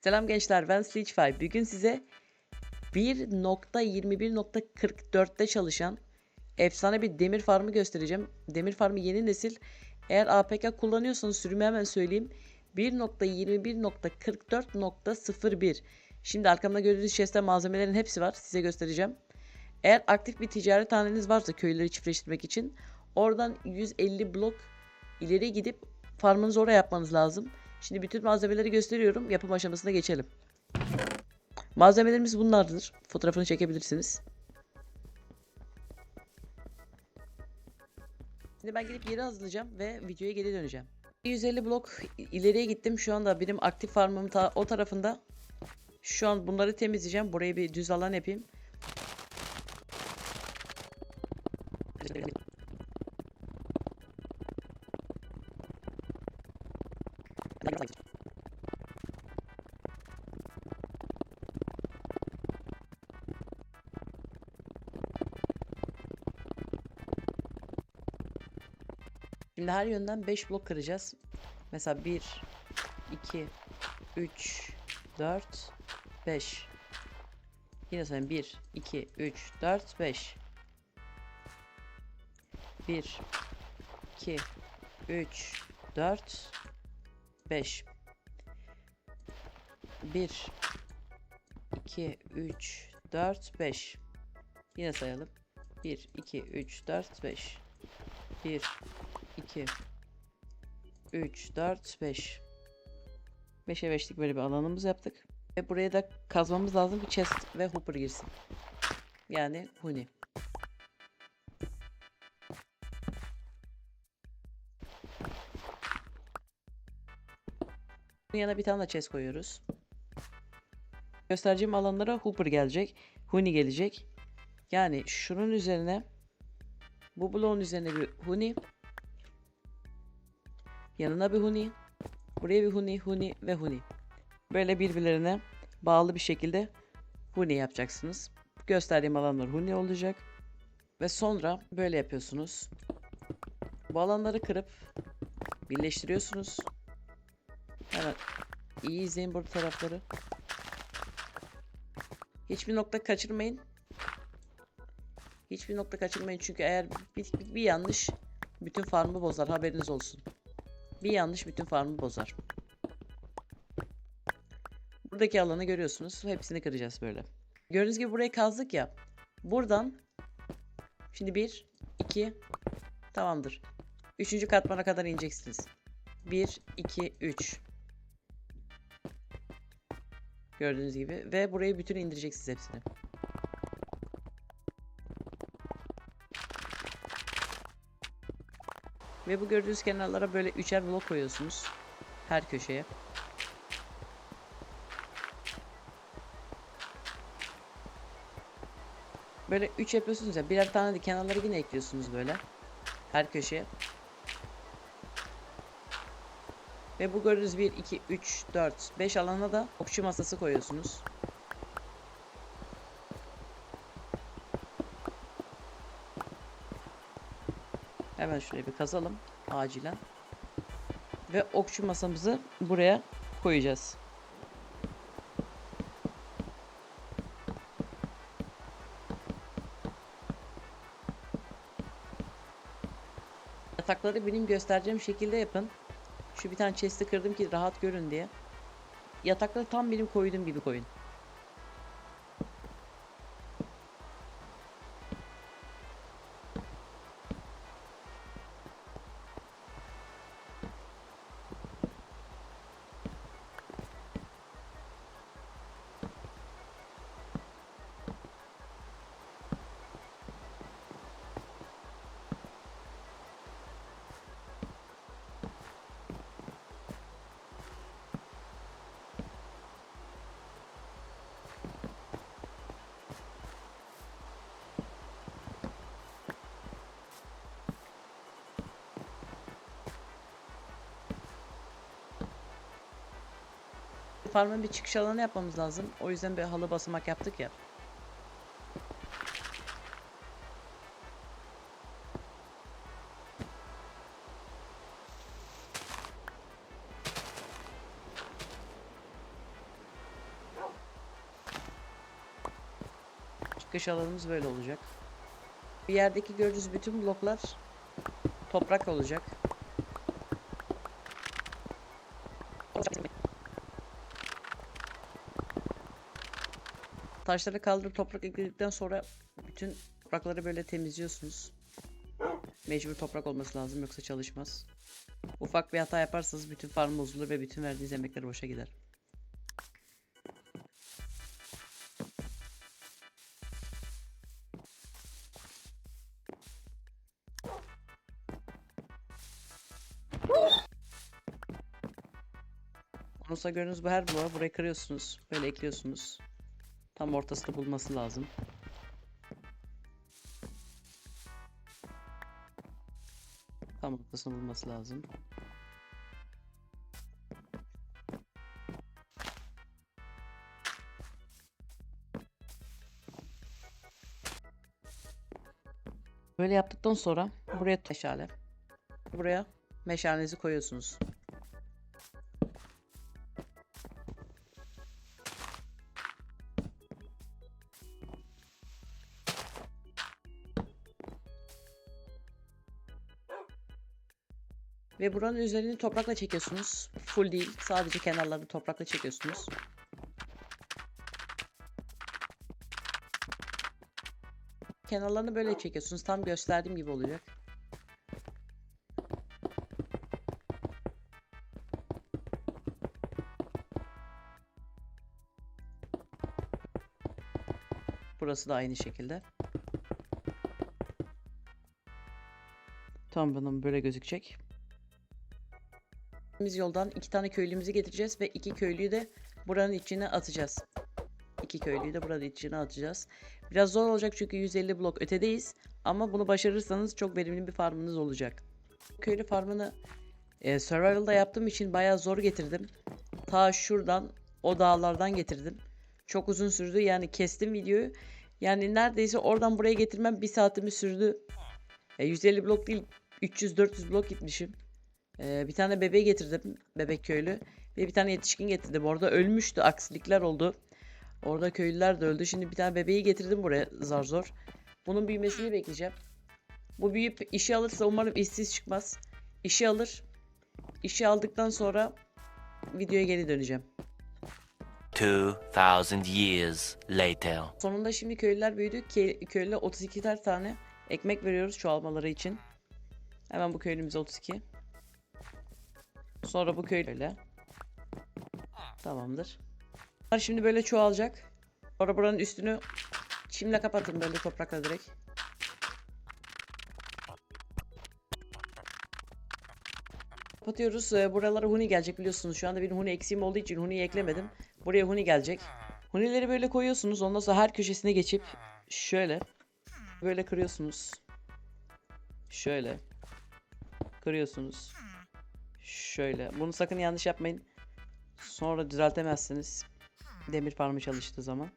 Selam gençler ben Stitchfy. Bugün size 1.21.44'te çalışan efsane bir demir farmı göstereceğim. Demir farmı yeni nesil. Eğer APK kullanıyorsanız sürümü hemen söyleyeyim. 1.21.44.01 Şimdi arkamda gördüğünüz chest'te malzemelerin hepsi var. Size göstereceğim. Eğer aktif bir ticaret haneniz varsa köyleri çiftleştirmek için oradan 150 blok ileri gidip farmınızı oraya yapmanız lazım. Şimdi bütün malzemeleri gösteriyorum. Yapım aşamasına geçelim. Malzemelerimiz bunlardır. Fotoğrafını çekebilirsiniz. Şimdi ben gidip yeri hazırlayacağım ve videoya geri döneceğim. 150 blok ileriye gittim. Şu anda benim aktif farmım ta o tarafında. Şu an bunları temizleyeceğim. Burayı bir düz alan yapayım. Şimdi her yönden 5 blok kıracağız. Mesela 1, 2, 3, 4, 5. Yine sayayım 1, 2, 3, 4, 5. 1, 2, 3, 4, 5. 1, 2, 3, 4, 5. Yine sayalım. 1, 2, 3, 4, 5. 1, 2 3 4 5 5'e 5'lik böyle bir alanımız yaptık. Ve buraya da kazmamız lazım ki chest ve hopper girsin. Yani huni. Bunun yanına bir tane de chest koyuyoruz. Göstereceğim alanlara hopper gelecek. Huni gelecek. Yani şunun üzerine bu bloğun üzerine bir huni Yanına bir huni. Buraya bir huni, huni ve huni. Böyle birbirlerine bağlı bir şekilde huni yapacaksınız. Gösterdiğim alanlar huni olacak. Ve sonra böyle yapıyorsunuz. Bu alanları kırıp birleştiriyorsunuz. Hemen iyi izleyin burada tarafları. Hiçbir nokta kaçırmayın. Hiçbir nokta kaçırmayın çünkü eğer bir, bir, bir yanlış bütün farmı bozar haberiniz olsun. Bir yanlış bütün farmı bozar. Buradaki alanı görüyorsunuz. Hepsini kıracağız böyle. Gördüğünüz gibi burayı kazdık ya. Buradan şimdi 1, 2 tamamdır. Üçüncü katmana kadar ineceksiniz. 1, 2, 3 Gördüğünüz gibi. Ve burayı bütün indireceksiniz hepsini. Ve bu gördüğünüz kenarlara böyle üçer blok koyuyorsunuz. Her köşeye. Böyle 3 yapıyorsunuz ya. Birer tane de kenarları yine ekliyorsunuz böyle. Her köşeye. Ve bu gördüğünüz 1, 2, 3, 4, 5 alana da okçu masası koyuyorsunuz. Hemen şuraya bir kazalım acilen. Ve okçu masamızı buraya koyacağız. Yatakları benim göstereceğim şekilde yapın. Şu bir tane chest'i kırdım ki rahat görün diye. Yatakları tam benim koyduğum gibi koyun. farmın bir çıkış alanı yapmamız lazım. O yüzden bir halı basamak yaptık ya. Çıkış alanımız böyle olacak. Bir yerdeki gördüğünüz bütün bloklar toprak olacak. Taşları kaldırıp toprak ekledikten sonra bütün toprakları böyle temizliyorsunuz. Mecbur toprak olması lazım yoksa çalışmaz. Ufak bir hata yaparsanız bütün farm bozulur ve bütün verdiğiniz emekler boşa gider. Sonra gördüğünüz bu her bloğa buraya kırıyorsunuz. Böyle ekliyorsunuz. Tam ortasında bulması lazım. Tam ortasında bulması lazım. Böyle yaptıktan sonra buraya meşale. Buraya meşalenizi koyuyorsunuz. Ve buranın üzerini toprakla çekiyorsunuz. Full değil. Sadece kenarlarını toprakla çekiyorsunuz. Kenarlarını böyle çekiyorsunuz. Tam gösterdiğim gibi olacak. Burası da aynı şekilde. Tam bunun böyle gözükecek. Biz yoldan iki tane köylümüzü getireceğiz ve iki köylüyü de buranın içine atacağız. İki köylüyü de buranın içine atacağız. Biraz zor olacak çünkü 150 blok ötedeyiz. Ama bunu başarırsanız çok verimli bir farmınız olacak. Köylü farmını e, survival'da yaptığım için bayağı zor getirdim. Ta şuradan o dağlardan getirdim. Çok uzun sürdü yani kestim videoyu. Yani neredeyse oradan buraya getirmem bir saatimi sürdü. E, 150 blok değil 300-400 blok gitmişim. Ee, bir tane bebeği getirdim. Bebek köylü. Ve bir tane yetişkin getirdim. Orada ölmüştü. Aksilikler oldu. Orada köylüler de öldü. Şimdi bir tane bebeği getirdim buraya zar zor. Bunun büyümesini bekleyeceğim. Bu büyüyüp işi alırsa umarım işsiz çıkmaz. İşi alır. İşi aldıktan sonra videoya geri döneceğim. 2000 years later. Sonunda şimdi köylüler büyüdü. Ke köylüler 32 tane ekmek veriyoruz çoğalmaları için. Hemen bu köylümüze 32. Sonra bu köylüyle. Tamamdır. Bunlar şimdi böyle çoğalacak. Sonra buranın üstünü çimle kapatın böyle toprakla direkt. Kapatıyoruz. Ee, Buralara huni gelecek biliyorsunuz. Şu anda benim huni eksiğim olduğu için huniyi eklemedim. Buraya huni gelecek. Hunileri böyle koyuyorsunuz. Ondan sonra her köşesine geçip şöyle böyle kırıyorsunuz. Şöyle kırıyorsunuz. Şöyle. Bunu sakın yanlış yapmayın. Sonra düzeltemezsiniz. Demir parmağı çalıştığı zaman.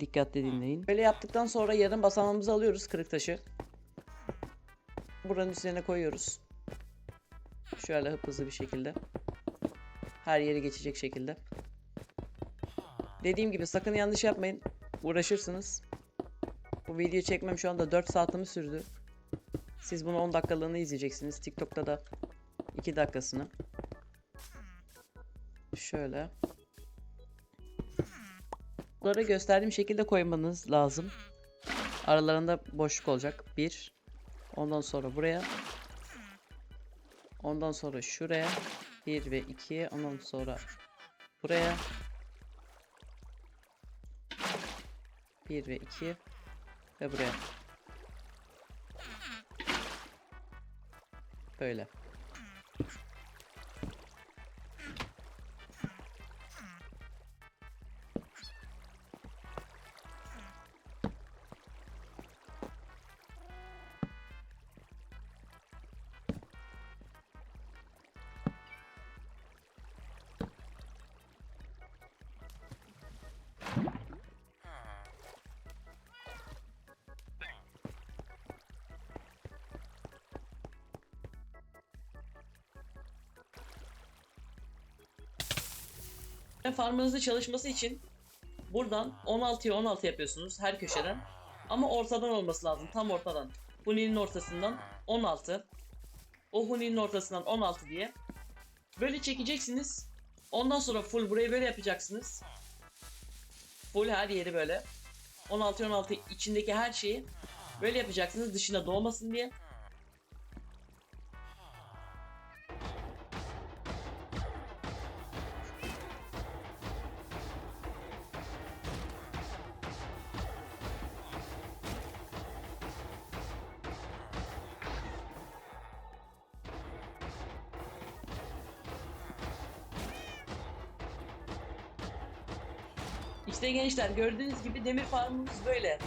Dikkatli dinleyin. Böyle yaptıktan sonra yarım basamağımızı alıyoruz kırık taşı. Buranın üzerine koyuyoruz. Şöyle hıp hızlı bir şekilde. Her yeri geçecek şekilde. Dediğim gibi sakın yanlış yapmayın. Uğraşırsınız. Bu video çekmem şu anda 4 saatimi sürdü. Siz bunu 10 dakikalığını izleyeceksiniz. TikTok'ta da 2 dakikasını. Şöyle. Bunları gösterdiğim şekilde koymanız lazım. Aralarında boşluk olacak. 1. Ondan sonra buraya. Ondan sonra şuraya. 1 ve 2. Ondan sonra buraya. 1 ve 2 ve buraya. Böyle. Farmınızın çalışması için Buradan 16'ya 16 yapıyorsunuz her köşeden. Ama ortadan olması lazım. Tam ortadan. Huni'nin ortasından 16. O Huni'nin ortasından 16 diye. Böyle çekeceksiniz. Ondan sonra full burayı böyle yapacaksınız. Full her yeri böyle. 16 16 içindeki her şeyi böyle yapacaksınız dışına doğmasın diye. İşte gençler gördüğünüz gibi demir farmımız böyle.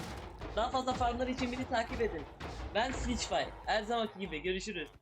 Daha fazla farmlar için beni takip edin. Ben Snitchfy. Her zamanki gibi görüşürüz.